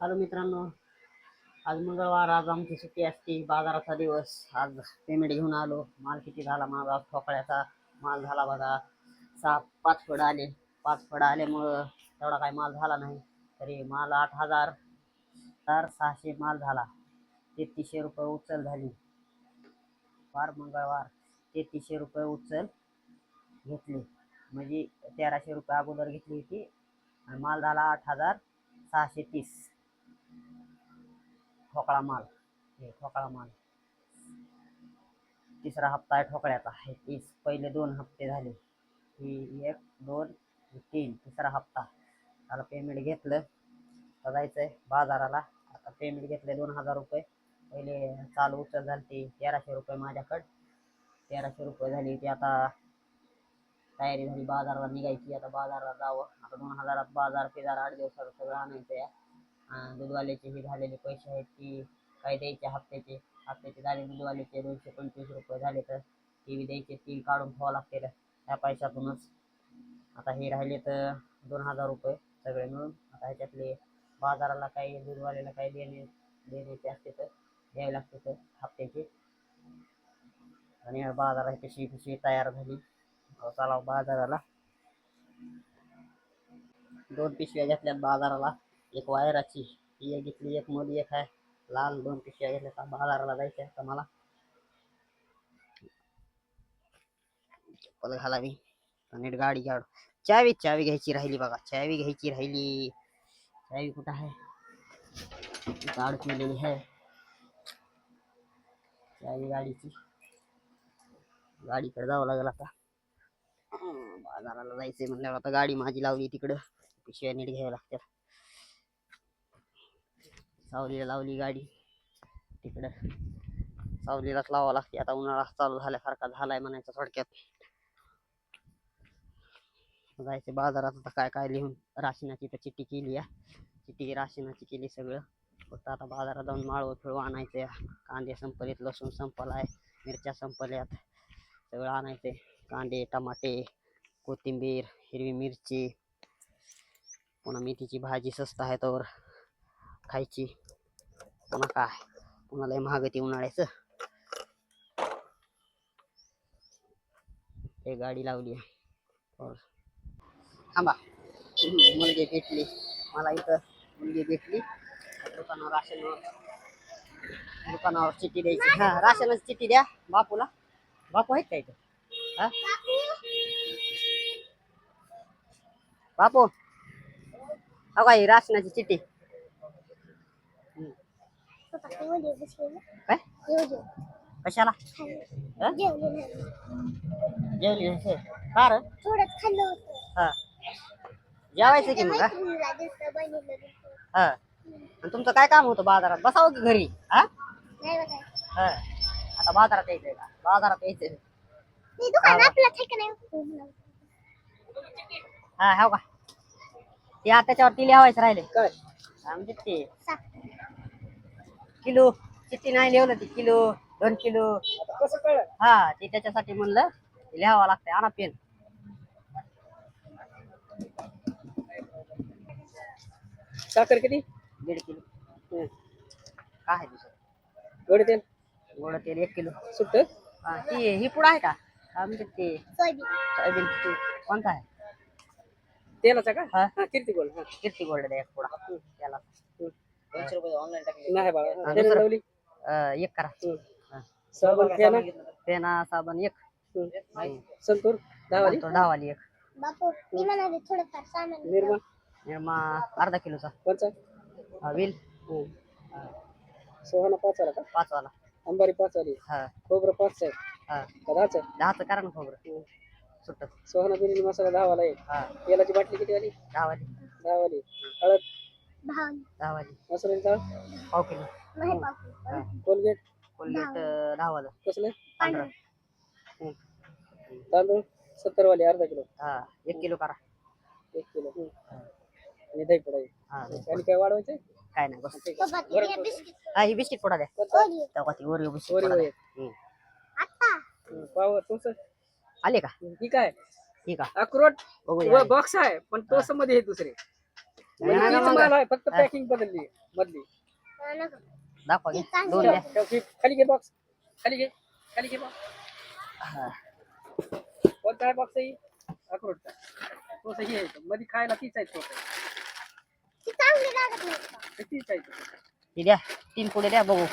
Hello मित्रांनो आज मंगळवार आज आमची सुट्टी असते बाजाराचा दिवस. आज पेमेंट घेऊन आलो. माल किती झाला? माझा ठोकळ्याचा माल झाला बघा. सहा पाच फड आले. पाच फड आल्यामुळं तेवढा काही माल झाला नाही. तरी माल आठ हजार तर सहाशे माल झाला. तेहतीसशे रुपये उचल झाली. वार मंगळवार. तेहतीसशे रुपये उचल घेतली. म्हणजे तेराशे रुपये अगोदर घेतली होती. आणि माल झाला आठ हजार सहाशे तीस. ठोकळा माल हे ठोकळा माल तिसरा हप्ता आहे ठोकळ्याचा. हे तीस. पहिले दोन हप्ते झाले. ही एक दोन तीन. तिसरा हप्ता. त्याला पेमेंट घेतलं. आता आहे बाजाराला. आता पेमेंट घेतलं दोन हजार रुपये. पहिले चालू उचल झाली ती तेराशे रुपये माझ्याकडं. तेराशे रुपये झाली ती आता तयारी झाली बाजाराला निघायची. आता बाजाराला जावं. आता दोन हजारात बाजार पिजार आठ दिवसाचं सगळं आणायचं आहे. दूधवाल्याचे हे झालेले पैसे आहेत की काही द्यायचे हप्त्याचे हप्त्याचे झाले दूधवाल्याचे दोनशे पंचवीस रुपये झाले तर टी व्ही द्यायचे ती काढून ठेवावं लागते त्या पैशातूनच. आता हे राहिले तर दोन हजार रुपये सगळे मिळून. आता ह्याच्यातले बाजाराला काही दूधवाल्याला काही देणे देण्याचे असते तर द्यावे लागते तर हप्त्याचे. आणि बाजारात कशी कशी तयार झाली? चला बाजाराला. दोन पिशव्या घेतल्यात बाजाराला. एक वायराची ही एक घेतली एक मध्ये एक आहे लाल दोन पिशव्या घेतल्या आता बाजाराला जायचं आहे चप्पल नीट गाडी काढ चावी चावी घ्यायची राहिली गाडी माझी लावली तिकडं. नीट लागतात सावलीला लावली गाडी. तिकडं सावलीलाच लावावं लागते. आता उन्हाळा चालू झाल्यासारखा झालाय म्हणायचं थोडक्यात. जायचं बाजारात आता काय काय लिहून राशनाची तर चिठ्ठी केली या. चिठ्ठी राशनाची केली सगळं. फक्त आता बाजारात जाऊन माळव फिळव आणायचं कांदे संपलेत लसूण संपलाय मिरच्या संपल्यात. सगळं आणायचंय. कांदे टमाटे कोथिंबीर हिरवी मिरची. पुन्हा मेथीची भाजी स्वस्त आहे तर खायची. पुन्हा काय? पुन्हा लय महाग ती उन्हाळ्याचं ते गाडी लावली आहे. हो. थांबा. मुलगी भेटली. मला इथं मुलगी भेटली. दुकानावर राशन दुकानावर चिठ्ठी द्यायची. हा राशनाची चिठ्ठी द्या बापूला. बापू आहेत का इथं? हा? बापू. हो ही राशनाची चिठ्ठी? काय कशाला हा? जेवली नाही का रे हा जेवायचं मग हा? हा आणि तुमचं काय काम होतं बाजारात बसावं की घरी हा. हा आता बाजारात यायचंय का बाजारात यायचंय नाही, दुकान हा. हा हो का ते आता त्याच्यावरती लिहावायचं राहिले काय म्हणजे ते. किलो चिठ्ठी नाही लिहिलं ती किलो दोन किलो. आता कसं कळलं? हा ते त्याच्यासाठी म्हणलं लिहावं लागतंय आणा पेन. साखर किती? दीड किलो. हं. काय आहे दुसरं? गोड तेल? गोड तेल एक किलो. सुट्ट? हा ती ही पुढं आहे का? काय म्हणते ते? सोयाबीन. सोयाबीन ते. कोणता आहे? तेलाचा का? हा. हा किती गोल्ड हा. किती गोल्ड द्या एक पुढा त्याला. दोनशे रुपये ऑनलाईन टाकले. नाही बाळा तेल दुसरं. लावली. अं, एक करा. साबण पेना? साबण एक. संतूर दहावाली? तो एक. बापू मी म्हणाले थोडंफार सामान निर्मा? निर्मा अर्धा किलोचा. कोणचा? हा, वेल. हं. सोहाना पाच आला का? पाचवाला. अंबारी पाच आली हा. खोबरं पाच आहे हा. का दहाच? आहे दहाचं करा ना खोबरं. हं. सुट्ट सोहाना बिर्याणी मसाला दहावाला एक. हा. तेलाची बाटली किती आली दहावाली. दहावाली. हळद? भाव दहावाली मसाल्याची डाळ पाव किलो. नाही बापू हा. कोलगेट? कोलगेट अं, दहावालं. कसलं? हं. तांदूळ? सत्तरवाली अर्धा किलो. हा एक किलो करा. एक किलो. हं. आणि दही पडाई हा आणि काय वाढवायचं? काय नाही बस. बाबा ते हे बिस्किट. हा ही बिस्किट पुडा द्या. ओरिओ. तेव्हा ती ओरिओ बिस्किट द्या. एक. हं. पाव तुमचं? आले का? ही काय? ठीक आहे अक्रोट बॉक्स आहे पण टोस मध्ये हे दुसरे. म्हणजे नका तीच मग. माल आहे फक्त. पॅकिंग बदलली मधली. दाखवा घे चांगली दोन आहे. द्या ठेव, ठेव. खाली घे बॉक्स खाली घे खाली घे बॉक्स हा. कोणता आहे बॉक्स ही अक्रोडचा तो सही आहे तो. मध्ये खायला तीच आहे तो ती चांगली लागत नाही का? तीच आहे तो. ती द्या तीन पुढे द्या बघू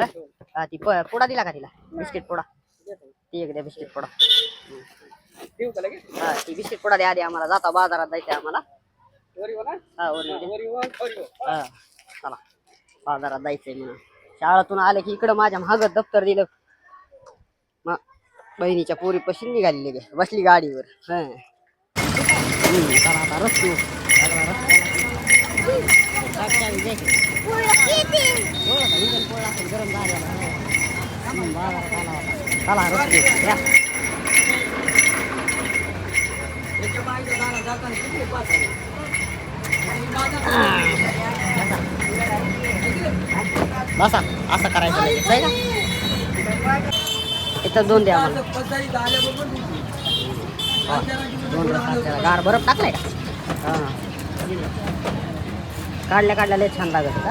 हा? ठेवून. हा ती प- पुडा दिला का तिला बिस्किट पुडा. ती एक द्या बिस्किट पुडा देऊ का लगेच हा ती बिस्किट पुडा द्या आधी आम्हाला जाता बाजारात जायचं आम्हाला हो हा चला. बाजारात जायचंय म्हणून. शाळेतून आले की इकडं माझ्या मागं दप्तर दिलं. बहिणीच्या पोरी पशी निघाली बसली गाडीवर. हा. हम्म, चला आता रस्ते. पोळं का? पोळा असेल, गरम झालेला. हम्म, बाजारात आला होता. चला रस्ते या. बसा असं करायचं लगेच, आहे का इथं दोन द्या मला दोन रस. गार बरफ टाकलाय का? हा. काढल्या काढल्या लय छान लागत का?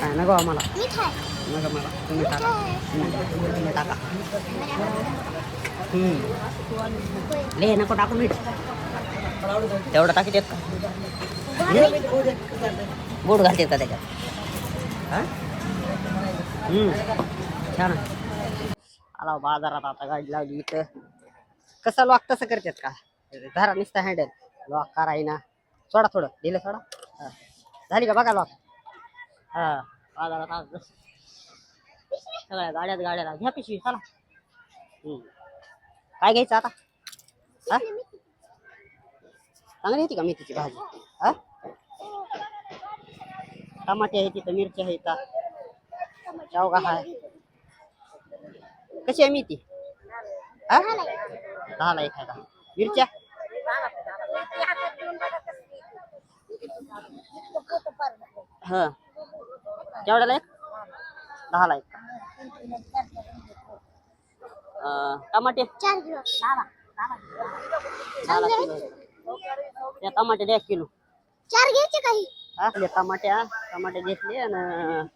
काय नको आम्हाला. नको मला तुम्ही टाका. तुम्ही टाका. ले नको टाकू मीठ. तेवढं टाकी देत का? गोड घालते का त्याच्यात? छान आला हो बाजारात आता गाडी लावली इथं. कसं लॉक तसं करतात का? धरा निसता हँडल लॉक करायना सोडा थोडं. दिलं सोडा. झाली का बघा लॉक हा. बाजारात आज सगळ्या गाड्यात गाड्याला. घ्या पिशवी. चला. काय घ्यायचं आता? हा? चांगली होती का मेथीची भाजी? हा? टमाटे आहे तिथं मिरची आहे इथं. शेवगा आहे कशी आहे मेथी? हा? दहाला का मिरच्या? हा. केवढ्याला एक? दहाला एक. टमाटे? चार किलो. दहाला किलो. त्या टमाटे द्या एक किलो. चार घ्यायचे काही? असले टमाट्या टमाटे घेतले आणि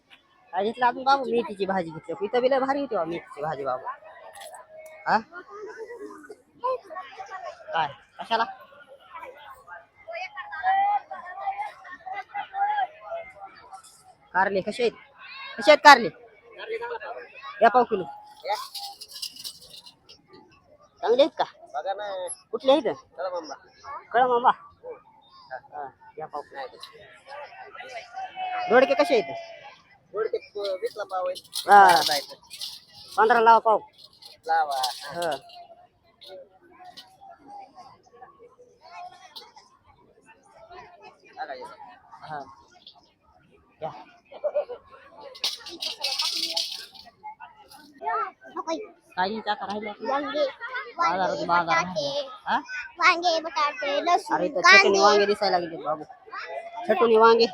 काय घेतलं अजून बाबू मेथीची भाजी घेतली. इथं बी लय भारी होती बा मेथीची भाजी बाबू. हा? काय? कशाला? कारले कसे आहेत? कसे आहेत कारले? या पाव किलो. चांगले आहेत का? बघा ना कुठले आहेत चला मामा कळम आंबा हा, या पाव किलो दोडके कसे आहेत गोड ते वीसला पाव आहे हा, पंधरा लावा पाव लावा हा हा या नको. काहीच आता राहिलं वांगे बाजारात वांगे बाजार बटाटे हा? वांगे बटाटे अरे लसूण इथं छटणी कांदे वांगे दिसायला लागले बाबू। छटणी वांगे।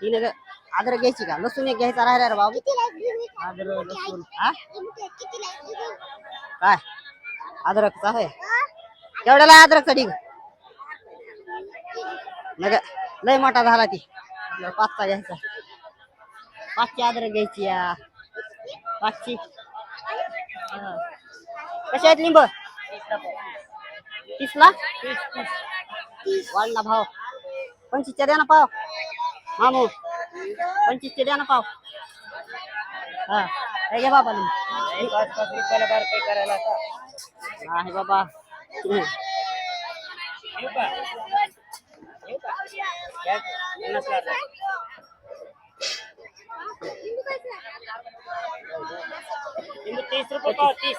तिने ग- अद्रक घ्यायची का लसूण एक घ्यायचा राहिला रे बाबू। किती लाइट बिल आहे? अद्रक लसूण हा? किती लाइट बिल आहे? काय? अद्रकचा आहे हा? केवढ्याला आहे अद्रकचा ढीग नग लय मोठा झाला ती. आपल्याला पाचचा घ्यायचा. पाचची अद्रक घ्यायची या. पाचची हा. कशा आहेत लिंब तीसला वाढला भाव पंचवीसच्या द्या ना पाव मामू पंचवीसचे द्या ना पाव हा हे घे बाबा लिंब पाच पाच रुपयाला बार काही करायला आता आहे बाबा हम्म. येऊ का येऊ का या, पन्नासला आता. लिंबू तीस रुपये पाव तीस